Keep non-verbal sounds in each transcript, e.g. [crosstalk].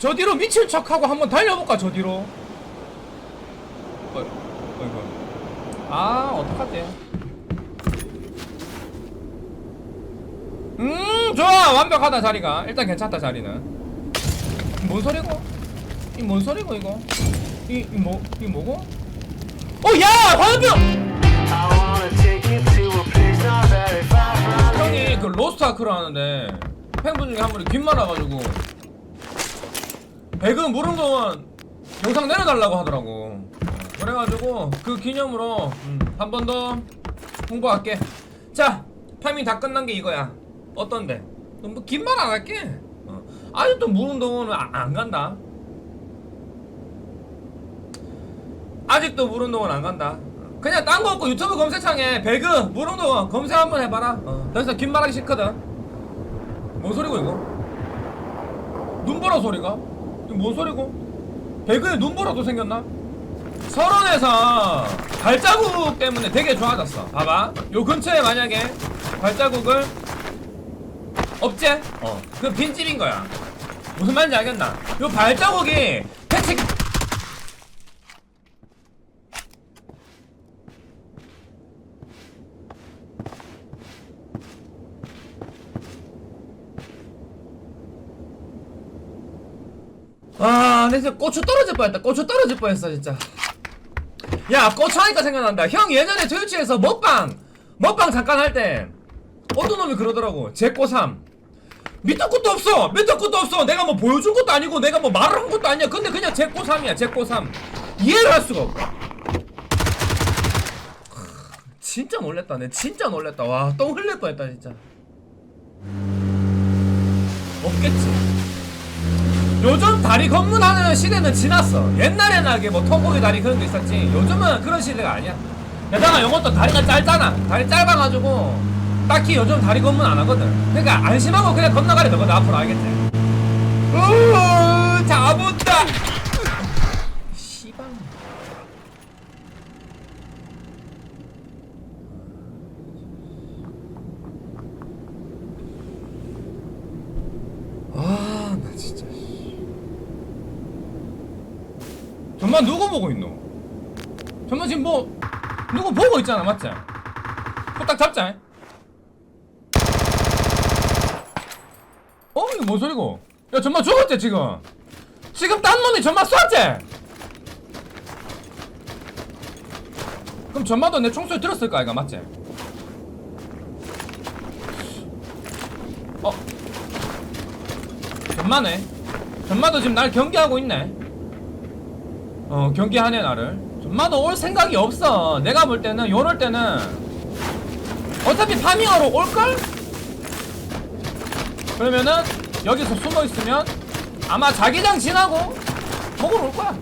저 뒤로 미칠 척하고 한번 달려볼까 저 뒤로? 어, 어이구 아 어떡하지? 음 좋아. 완벽하다 자리가. 일단 괜찮다 자리는. 뭔 소리고? 이 뭔 소리고 이거? 어야 화염병 to a place not very far from 형이 그 로스트 아크를 하는데 팬분 중에 한 분이 귓 말아가지고 배그 모르는 동안 영상 내려달라고 하더라고 그래가지고 그 기념으로 한 번 더 홍보할게 자 파밍 다 끝난 게 이거야 어떤데 뭐 긴 말 안 할게 어. 아직도 모르는 동안은 안, 안 간다 아직도 무릉동원 안 간다. 그냥 딴 거 없고 유튜브 검색창에 배그 무릉동원 검색 한번 해봐라. 어. 더 이상 긴 말하기 싫거든. 뭔 소리고 이거? 눈보라 소리가? 이거 뭔 소리고? 배그에 눈보라도 생겼나? 설원에서 발자국 때문에 되게 좋아졌어. 봐봐. 요 근처에 만약에 발자국을 없지? 어. 그 빈집인 거야. 무슨 말인지 알겠나? 요 발자국이 패치 아, 근데 진짜 고추 떨어질 뻔했다. 고추 떨어질 뻔했어, 진짜. 야, 고추 하니까 생각난다. 형 예전에 트위치에서 먹방, 먹방 잠깐 할 때, 어떤 놈이 그러더라고. 제 꼬삼. 밑도 끝도 없어! 밑도 끝도 없어! 내가 뭐 보여준 것도 아니고, 내가 뭐 말을 한 것도 아니야. 근데 그냥 제 꼬삼이야, 제 꼬삼. 이해를 할 수가 없어. 진짜 놀랬다. 내 진짜 놀랬다. 와, 똥 흘릴 뻔했다, 진짜. 없겠지. 요즘 다리 검문하는 시대는 지났어. 옛날에는 이게 뭐 통곡이 다리 그런 거 있었지. 요즘은 그런 시대가 아니야. 게다가 이것도 다리가 짧잖아. 다리 짧아가지고 딱히 요즘 다리 검문 안 하거든. 그러니까 안심하고 그냥 건너가려 되거든. 앞으로 알겠지? 우 잡았다. 씨발. 아, 나 진짜. 정말 누구 보고 있노? 정말 지금 뭐 누구 보고 있잖아, 맞지? 후딱 잡자. 어, 이거 뭔 소리고? 야, 정말 죽었지 지금? 지금 딴 놈이 정말 쐈지? 그럼 전마도 내 총소리 들었을 거 아이가 맞지? 어? 전마네. 전마도 지금 날 경계하고 있네. 어 경계하네 나를. 전마도 올 생각이 없어. 내가 볼 때는 요럴 때는 어차피 파밍하러 올걸? 그러면은 여기서 숨어 있으면 아마 자기장 지나고 먹으러 올 거야.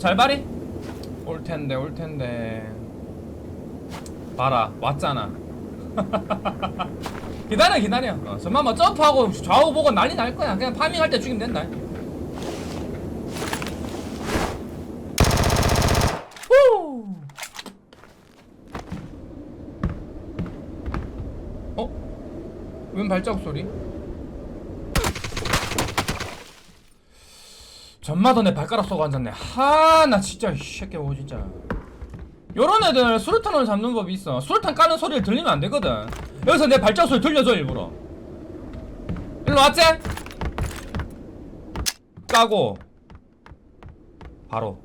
잘 봐리. 올 텐데 올 텐데. 봐라 왔잖아. [laughs] 기다려 기다려 어, 정말 뭐 점프하고 좌우 보고 난리 날 거야 그냥 파밍할 때 죽이면 된다 후! 어? 웬 발자국 소리? 전마도 내 발가락 쏘고 앉았네. 하나 진짜 이 새끼 뭐 진짜. 요런 애들 수류탄을 잡는 법이 있어. 수류탄 까는 소리를 들리면 안 되거든. 여기서 내 발자국 소리 들려줘 일부러. 일로 왔지? 까고. 바로.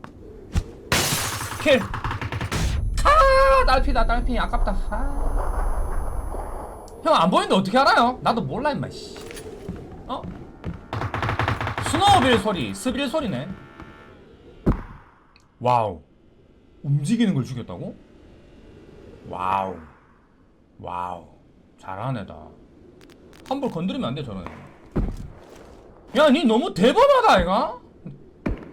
킬. 아, 딸피다 딸피. 아깝다. 아. 형 안 보이는데 어떻게 알아요? 나도 몰라 임마 씨. 어? 스노우빌 소리 스빌 소리네 와우 움직이는 걸 죽였다고? 와우 와우 잘하네 다 함부로 건드리면 안 돼 저런 야니 너무 대범하다 아이가?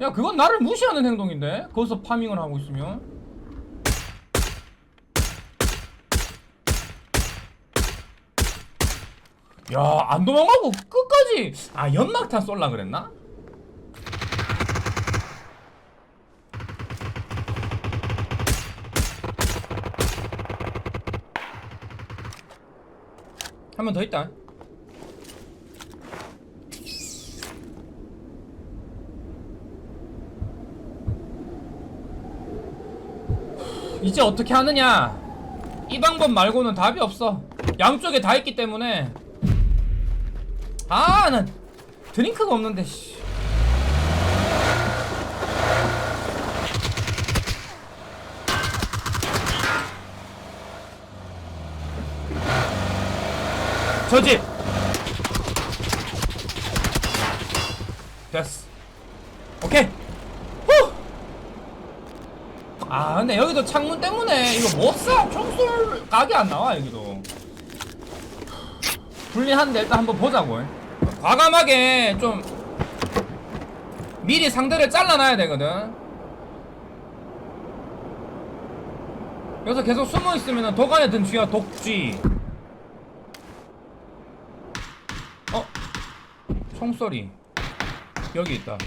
야 그건 나를 무시하는 행동인데 거기서 파밍을 하고 있으면 야, 안 도망가고 끝까지 아, 연막탄 쏠라 그랬나? 한번더 있다. 이제 어떻게 하느냐 이 방법 말고는 답이 없어 양쪽에 다 있기 때문에 아, 난 드링크가 없는데. 씨. 저 집. 됐어. 오케이. 후. 아 근데 여기도 창문 때문에 이거 못 사. 총쏠 각이 안 나와 여기도. 불리한데 일단 한번 보자고. 과감하게 좀 미리 상대를 잘라놔야 되거든. 여기서 계속 숨어 있으면 도간에 든 쥐가 독쥐. 어? 총소리. 여기 있다.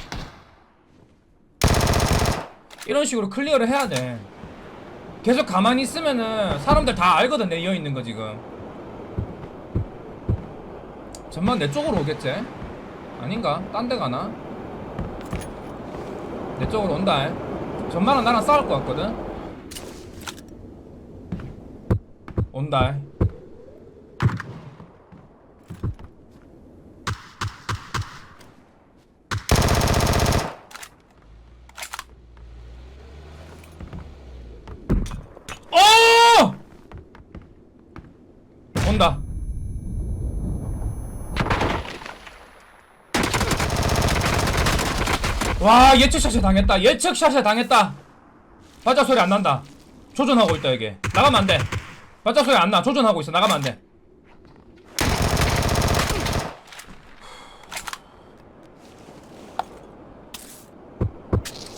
이런 식으로 클리어를 해야 돼. 계속 가만히 있으면은 사람들 다 알거든 내 이어 있는 거 지금. 전만 내 쪽으로 오겠지? 아닌가? 딴 데 가나? 내 쪽으로 온다. 전만은 나랑 싸울 것 같거든? 온다. 어! 온다. 와 예측샷에 당했다. 예측샷에 당했다. 바짝 소리 안 난다. 조준하고 있다 이게. 나가면 안 돼. 바짝 소리 안 나. 조준하고 있어. 나가면 안 돼.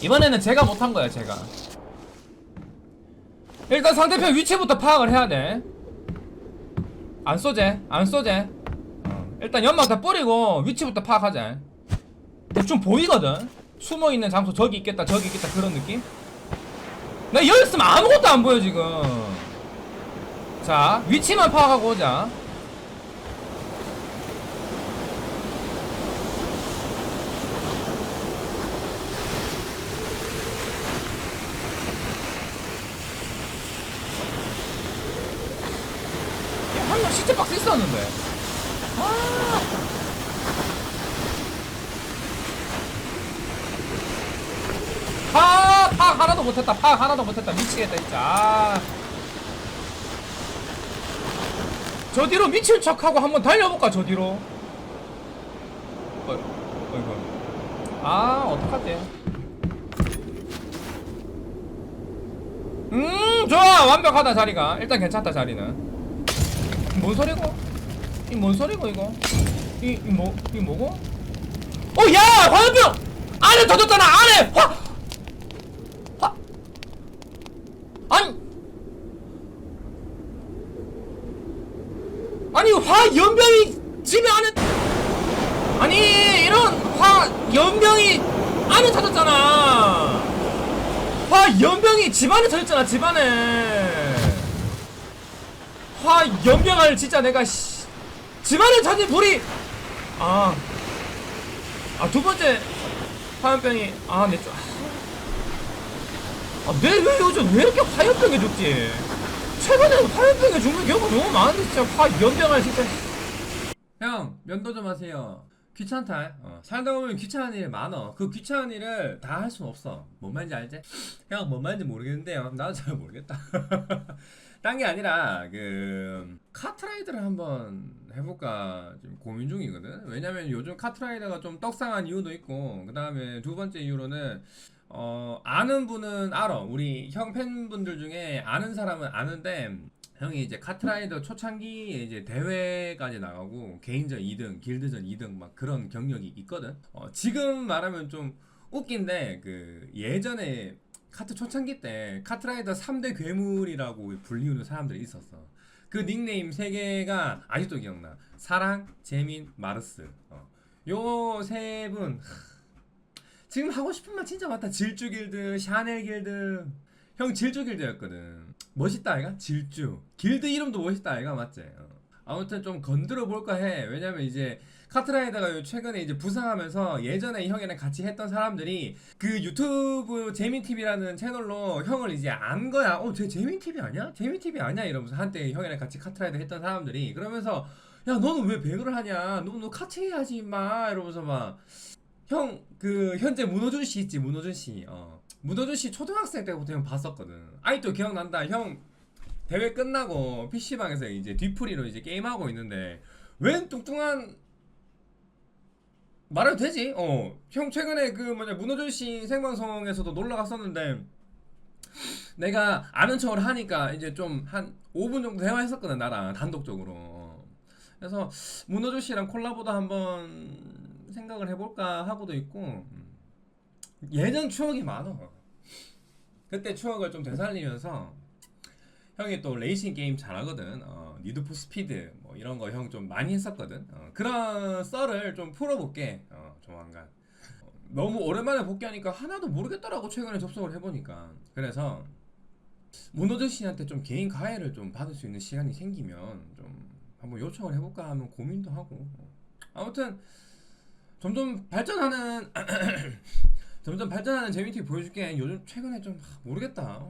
이번에는 제가 못한 거야 제가. 일단 상대편 위치부터 파악을 해야 돼. 안 쏘제, 안 쏘제. 어, 일단 연막 다 뿌리고 위치부터 파악하자. 대충 보이거든. 숨어 있는 장소 저기 있겠다, 저기 있겠다 그런 느낌. 나 여기 있으면 아무것도 안 보여 지금. 자, 위치만 파악하고 오자. 야, 한명 시체 박스 있었는데. 아. 파, 파악 하나도 못했다. 파악 하나도 못했다. 미치겠다, 진짜. 아. 저 뒤로 미칠 척하고 한번 달려볼까, 저 뒤로. 어, 어이구. 아, 어떡하지? 음, 좋아. 완벽하다, 자리가. 일단 괜찮다, 자리는. 뭔 소리고? 이 뭔 소리고 이거? 이, 이 뭐, 이 뭐고? 어, 야, 화염병 안에 터졌잖아, 안에 화, 화, 아니, 아니 화염병이 집에 안에, 아니 이런 화염병이 안에 터졌잖아. 화염병이 집 안에 터졌잖아, 집 안에. 화 연병을 진짜 내가 씨, 집안에 터진 불이 아 아 두 번째 화염병이 아내 쪽. 아내왜 요즘 왜 이렇게 화염병에 죽지? 최근에 화염병에 죽는 경우가 너무 많은데 진짜 화염병을 진짜 형 면도 좀 하세요. 귀찮다. 어, 살다 보면 귀찮은 일이 많어. 그 귀찮은 일을 다할 수는 없어. 뭔 말인지 알지? 형 뭔 말인지 모르겠는데요 나도 잘 모르겠다. [laughs] 딴 게 아니라 그 카트라이더를 한번 해볼까 지금 고민 중이거든. 왜냐면 요즘 카트라이더가 좀 떡상한 이유도 있고 그 다음에 두 번째 이유로는 어 아는 분은 알아. 우리 형 팬분들 중에 아는 사람은 아는데 형이 이제 카트라이더 초창기에 이제 대회까지 나가고 개인전 2등, 길드전 2등 막 그런 경력이 있거든. 어 지금 말하면 좀 웃긴데 그 예전에 카트 초창기 때 카트라이더 3대 괴물이라고 불리우는 사람들이 있었어. 그 닉네임 세 개가 아직도 기억나. 사랑, 재민, 마르스. 어. 요세 분. 지금 하고 싶은 말 진짜 많다. 질주 길드, 샤넬 길드. 형 질주 길드였거든. 멋있다 아이가? 질주. 길드 이름도 멋있다 아이가 맞지? 어. 아무튼 좀 건드려 볼까 해. 왜냐면 이제 카트라이더가 최근에 이제 부상하면서 예전에 형이랑 같이 했던 사람들이 그 유튜브 재민TV라는 채널로 형을 이제 안 거야. 어, 쟤 재민TV 아니야? 재민TV 아니야? 이러면서 한때 형이랑 같이 카트라이더 했던 사람들이 그러면서 야, 너는 왜 배그를 하냐? 너, 너 카트 해야지, 임마. 이러면서 막. 형, 그, 현재 문호준 씨 있지, 문호준 씨. 어. 문호준 씨 초등학생 때부터 형 봤었거든. 아직도 기억난다. 형, 대회 끝나고 PC방에서 이제 뒤풀이로 이제 게임하고 있는데, 웬 뚱뚱한 말해도 되지? 어. 형 최근에 그 뭐냐 문호준 씨 생방송에서도 놀러 갔었는데 내가 아는 척을 하니까 이제 좀 한 5분 정도 대화했었거든 나랑 단독적으로. 어. 그래서 문호준 씨랑 콜라보도 한번 생각을 해볼까 하고도 있고 음. 예전 추억이 많아. 그때 추억을 좀 되살리면서 형이 또 레이싱 게임 잘하거든. 어, 니드포 스피드 뭐 이런 거 형 좀 많이 했었거든. 어, 그런 썰을 좀 풀어볼게. 어, 조만간. 어, 너무 오랜만에 복귀하니까 하나도 모르겠더라고 최근에 접속을 해보니까. 그래서 문호준 씨한테 좀 개인 가해를 좀 받을 수 있는 시간이 생기면 좀 한번 요청을 해볼까 하면 고민도 하고. 어. 아무튼 점점 발전하는 [clears throat] 점점 발전하는 재미티 보여줄게. 요즘 최근에 좀 하, 모르겠다.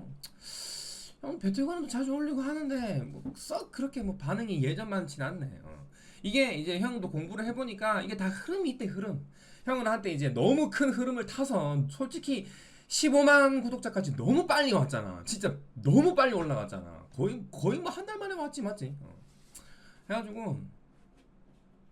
형 배틀그라운드 자주 올리고 하는데 뭐 썩 그렇게 뭐 반응이 예전만치 않네. 어. 이게 이제 형도 공부를 해보니까 이게 다 흐름이 있대 흐름. 형은 한때 이제 너무 큰 흐름을 타서 솔직히 15만 구독자까지 너무 빨리 왔잖아. 진짜 너무 빨리 올라갔잖아. 거의 거의 뭐 한 달 만에 왔지 맞지? 어. 해가지고